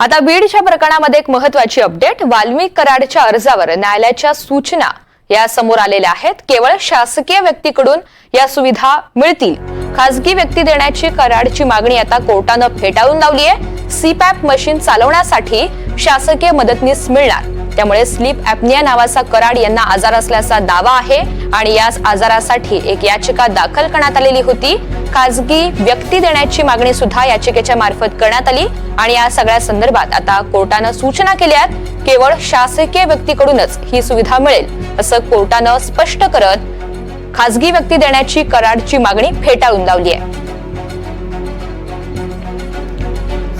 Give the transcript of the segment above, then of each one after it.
आता बीडच्या प्रकरणामध्ये एक महत्वाची अपडेट वाल्मिक कराडच्या अर्जावर न्यायालयाच्या सूचना या समोर आलेल्या आहेत. केवळ शासकीय व्यक्तीकडून या सुविधा मिळतील. खासगी व्यक्ती देण्याची कराडची मागणी आता कोर्टानं फेटाळून लावली आहे. सीपॅप मशीन चालवण्यासाठी शासकीय मदतनीस मिळणार. त्यामुळे स्लीप ऍपनिया नावाचा कराड यांना आजार असल्याचा दावा आहे आणि याच आजारासाठी एक याचिका दाखल करण्यात आलेली होती. खासगी व्यक्ती देण्याची मागणी सुद्धा याचिकेच्या मार्फत करण्यात आली. आणि या सगळ्या संदर्भात आता कोर्टानं सूचना केल्या केवळ शासकीय व्यक्तीकडूनच ही सुविधा मिळेल असं कोर्टानं स्पष्ट करत खासगी व्यक्ती देण्याची कराडची मागणी फेटाळून लावली आहे.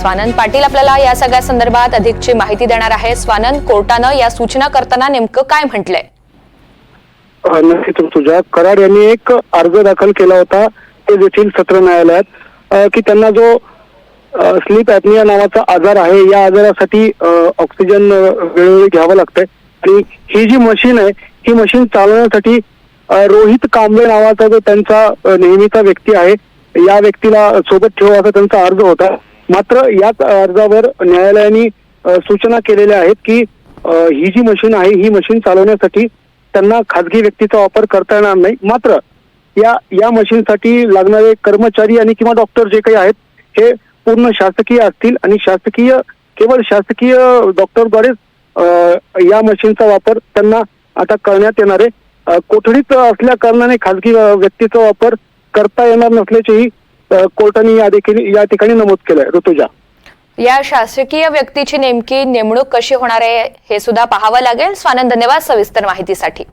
स्वानंद पाटील आपल्याला या सगळ्या संदर्भात अधिकची माहिती देणार आहे स्वानंद कोर्टानं या सूचना करताना नेमकं काय म्हटलंय? नक्कीच तुझ्या कराड यांनी एक अर्ज दाखल केला होता. ते देखील सत्र न्यायालयात की त्यांना जो स्लीप ॲपनिया नावाचा आजार आहे या आजारासाठी ऑक्सिजन वेळोवेळी घ्यावं लागतंय. आणि ही जी मशीन आहे ही मशीन चालवण्यासाठी रोहित कांबळे नावाचा जो त्यांचा नेहमीचा व्यक्ती आहे या व्यक्तीला सोबत ठेवा असा त्यांचा अर्ज होता. मात्र याच अर्जावर न्यायालयाने सूचना केलेल्या आहेत की ही जी मशीन आहे ही मशीन चालवण्यासाठी त्यांना खाजगी व्यक्तीचा वापर करता येणार नाही. मात्र या या मशीनसाठी लागणारे कर्मचारी आणि किंवा डॉक्टर जे काही आहेत हे पूर्ण शासकीय असतील आणि शासकीय केवळ शासकीय डॉक्टरद्वारेच या मशीनचा वापर त्यांना आता करण्यात येणार आहे. कोठडीत असल्या कारणाने खाजगी व्यक्तीचा वापर करता येणार नसल्याचेही कोर्टाने या देखील या ठिकाणी नमूद केलंय. ऋतुजा. या शासकीय व्यक्तीची नेमकी नेमणूक कशी होणार आहे हे सुद्धा पाहावं लागेल. स्वानंद धन्यवाद सविस्तर माहितीसाठी.